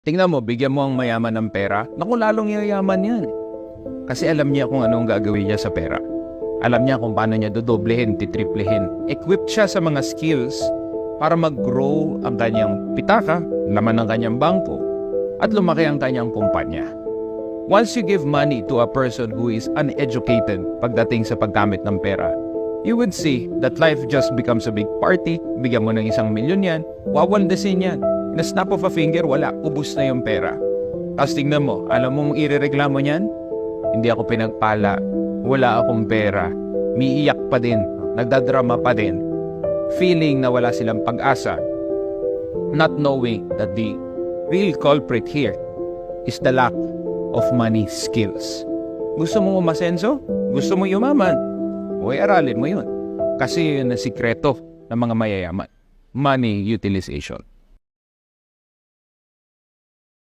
Tingnan mo, bigyan mo ang mayaman ng pera, naku lalong yayaman yan. Kasi alam niya kung anong gagawin niya sa pera. Alam niya kung paano niya dodoblehin, titriplehin. Equipped siya sa mga skills para mag-grow ang kanyang pitaka, laman ng kanyang bangko, at lumaki ang kanyang kumpanya. Once you give money to a person who is uneducated pagdating sa paggamit ng pera, you would see that life just becomes a big party, bigyan mo ng isang milyon yan, wawaldasin yan. In a snap of a finger, wala, ubus na yung pera. Tapos tingnan mo, alam mong irereklamo niyan? Hindi ako pinagpala, wala akong pera, miiyak pa din, nagdadrama pa din, feeling na wala silang pag-asa, not knowing that the real culprit here is the lack of money skills. Gusto mo umasenso? Gusto mo yumaman? Huwag aralin mo yun. Kasi yun ang sikreto ng mga mayayaman. Money utilization.